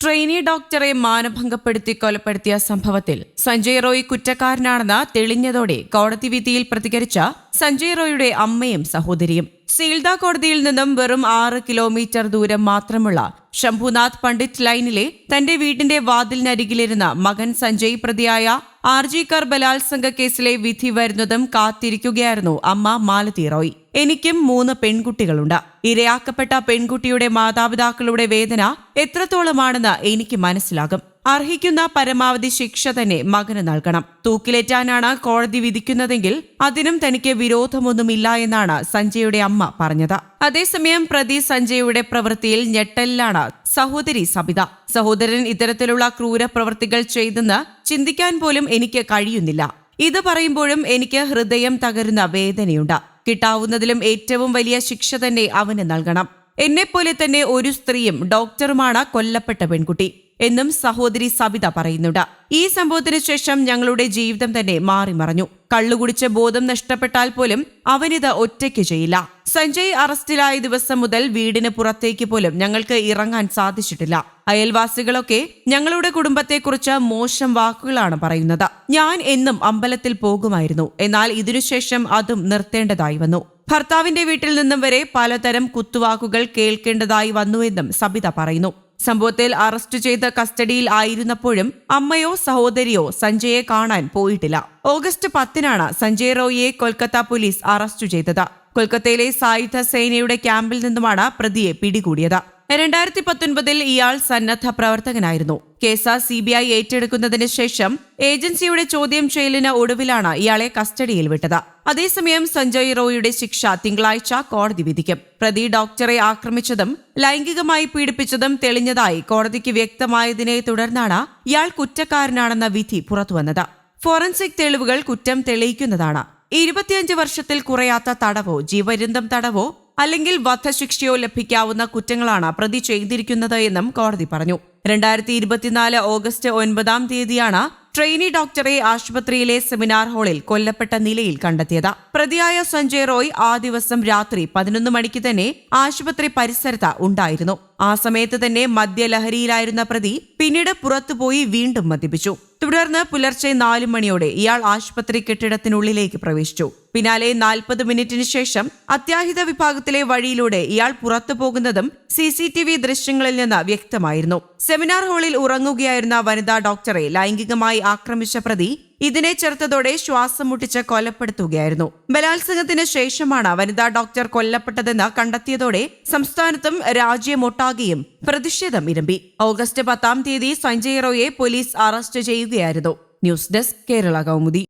Trainee ഡോക്ടറെ മാനഭംഗപ്പെടുത്തി കൊലപ്പെടുത്തിയ സംഭവത്തിൽ സഞ്ജയ് റോയ് കുറ്റക്കാരനാണെന്ന് തെളിഞ്ഞതോടെ കോടതി വിധിയിൽ പ്രതികരിച്ച സഞ്ജയ് റോയുടെ അമ്മയും സഹോദരിയും. സീൽദ കോടതിയിൽ നിന്നും വെറും ആറ് കിലോമീറ്റർ ദൂരം മാത്രമുള്ള ശംഭുനാഥ് പണ്ഡിറ്റ് ലൈനിലെ തന്റെ വീടിന്റെ വാതിലിനരികിലിരുന്ന മകൻ സഞ്ജയ് പ്രതിയായ ആർ ജി കർ ബലാത്സംഗ കേസിലെ വിധി വരുന്നതും കാത്തിരിക്കുകയായിരുന്നു അമ്മ മാലതി റോയ്. എനിക്കും മൂന്ന് പെൺകുട്ടികളുണ്ട്. ഇരയാക്കപ്പെട്ട പെൺകുട്ടിയുടെ മാതാപിതാക്കളുടെ വേദന എത്രത്തോളമാണെന്ന് എനിക്ക് മനസ്സിലാകും. അർഹിക്കുന്ന പരമാവധി ശിക്ഷ തന്നെ മകന് നൽകണം. തൂക്കിലേറ്റാനാണ് കോടതി വിധിക്കുന്നതെങ്കിൽ അതിനും തനിക്ക് വിരോധമൊന്നുമില്ല എന്നാണ് സഞ്ജയുടെ അമ്മ പറഞ്ഞത്. അതേസമയം പ്രതി സഞ്ജയുടെ പ്രവൃത്തിയിൽ ഞെട്ടലിലാണ് സഹോദരി സബിത. സഹോദരൻ ഇത്തരത്തിലുള്ള ക്രൂര പ്രവൃത്തികൾ ചെയ്തെന്ന് ചിന്തിക്കാൻ പോലും എനിക്ക് കഴിയുന്നില്ല. ഇത് പറയുമ്പോഴും എനിക്ക് ഹൃദയം തകരുന്ന വേദനയുണ്ട്. കിട്ടാവുന്നതിലും ഏറ്റവും വലിയ ശിക്ഷ തന്നെ അവന് നൽകണം. എന്നെപ്പോലെ തന്നെ ഒരു സ്ത്രീയും ഡോക്ടറുമാണ് കൊല്ലപ്പെട്ട പെൺകുട്ടി. എന്നും സഹോദരി സബിത പറയുന്നുണ്ട്. ഈ സംഭവത്തിന് ശേഷം ഞങ്ങളുടെ ജീവിതം തന്നെ മാറിമറഞ്ഞു കള്ളുകുടിച്ച് ബോധം നഷ്ടപ്പെട്ടാൽ പോലും അവനിത് ഒറ്റയ്ക്ക് ചെയ്യില്ല. സഞ്ജയ് അറസ്റ്റിലായ ദിവസം മുതൽ വീടിന് പുറത്തേക്ക് പോലും ഞങ്ങൾക്ക് ഇറങ്ങാൻ സാധിച്ചിട്ടില്ല. അയൽവാസികളൊക്കെ ഞങ്ങളുടെ കുടുംബത്തെക്കുറിച്ച് മോശം വാക്കുകളാണ് പറയുന്നത്. ഞാൻ എന്നും അമ്പലത്തിൽ പോകുമായിരുന്നു. എന്നാൽ ഇതിനുശേഷം അതും നിർത്തേണ്ടതായി വന്നു. ഭർത്താവിന്റെ വീട്ടിൽ നിന്നും വരെ പലതരം കുത്തുവാക്കുകൾ കേൾക്കേണ്ടതായി വന്നുവെന്നും സബിത പറയുന്നു. സംഭവത്തിൽ അറസ്റ്റ് ചെയ്ത് കസ്റ്റഡിയിൽ ആയിരുന്നപ്പോഴും അമ്മയോ സഹോദരിയോ സഞ്ജയെ കാണാൻ പോയിട്ടില്ല. ഓഗസ്റ്റ് പത്തിനാണ് സഞ്ജയ് റോയിയെ കൊൽക്കത്ത പോലീസ് അറസ്റ്റ് ചെയ്തത്. കൊൽക്കത്തയിലെ സായുധ സേനയുടെ ക്യാമ്പിൽ നിന്നുമാണ് പ്രതിയെ പിടികൂടിയത്. രണ്ടായിരത്തി പത്തൊൻപതിൽ ഇയാൾ സന്നദ്ധ പ്രവർത്തകനായിരുന്നു. കേസ് സി ബി ഐ ഏറ്റെടുക്കുന്നതിന് ശേഷം ഏജൻസിയുടെ ചോദ്യം ചെയ്യലിന് ഒടുവിലാണ് ഇയാളെ കസ്റ്റഡിയിൽ വിട്ടത്. അതേസമയം സഞ്ജയ് റോയുടെ ശിക്ഷ തിങ്കളാഴ്ച കോടതി വിധിക്കും. പ്രതി ഡോക്ടറെ ആക്രമിച്ചതും ലൈംഗികമായി പീഡിപ്പിച്ചതും തെളിഞ്ഞതായി കോടതിക്ക് വ്യക്തമായതിനെ തുടർന്നാണ് ഇയാൾ കുറ്റക്കാരനാണെന്ന വിധി പുറത്തുവന്നത്. ഫോറൻസിക് തെളിവുകൾ കുറ്റം തെളിയിക്കുന്നതാണ്. ഇരുപത്തിയഞ്ച് വർഷത്തിൽ കുറയാത്ത തടവോ ജീവരന്തം തടവോ അല്ലെങ്കിൽ വധശിക്ഷയോ ലഭിക്കാവുന്ന കുറ്റങ്ങളാണ് പ്രതി ചെയ്തിരിക്കുന്നത് എന്നും കോടതി പറഞ്ഞു. രണ്ടായിരത്തി ഇരുപത്തിനാല് ഓഗസ്റ്റ് ഒൻപതാം തീയതിയാണ് ട്രെയിനി ഡോക്ടറെ ആശുപത്രിയിലെ സെമിനാർ ഹാളിൽ കൊല്ലപ്പെട്ട നിലയിൽ കണ്ടെത്തിയത്. പ്രതിയായ സഞ്ജയ് റോയ് ആ ദിവസം രാത്രി പതിനൊന്ന് മണിക്ക് തന്നെ ആശുപത്രി പരിസരത്ത് ഉണ്ടായിരുന്നു. ആ സമയത്ത് തന്നെ മദ്യലഹരിയിലായിരുന്ന പ്രതി പിന്നീട് പുറത്തുപോയി വീണ്ടും മദ്യപിച്ചു. തുടർന്ന് പുലർച്ചെ നാലു മണിയോടെ ഇയാൾ ആശുപത്രി കെട്ടിടത്തിനുള്ളിലേക്ക് പ്രവേശിച്ചു. പിന്നാലെ നാൽപ്പത് മിനിറ്റിന് ശേഷം അത്യാഹിത വിഭാഗത്തിലെ വഴിയിലൂടെ ഇയാൾ പുറത്തു പോകുന്നതും സി സി ടി വി ദൃശ്യങ്ങളിൽ നിന്ന് വ്യക്തമായിരുന്നു. സെമിനാർ ഹാളിൽ ഉറങ്ങുകയായിരുന്ന വനിതാ ഡോക്ടറെ ലൈംഗികമായി ആക്രമിച്ച പ്രതി ഇതിനെ ചെറുത്തതോടെ ശ്വാസം മുട്ടിച്ച് കൊലപ്പെടുത്തുകയായിരുന്നു. ബലാത്സംഗത്തിന് ശേഷമാണ് വനിതാ ഡോക്ടർ കൊല്ലപ്പെട്ടതെന്ന് കണ്ടെത്തിയതോടെ സംസ്ഥാനത്തും രാജ്യമൊട്ടാകെയും പ്രതിഷേധം ഇരമ്പി. ഓഗസ്റ്റ് പത്താം തീയതി സഞ്ജയ് റോയെ പോലീസ് അറസ്റ്റ് ചെയ്യുകയായിരുന്നു. News desk Kerala Kaumudi.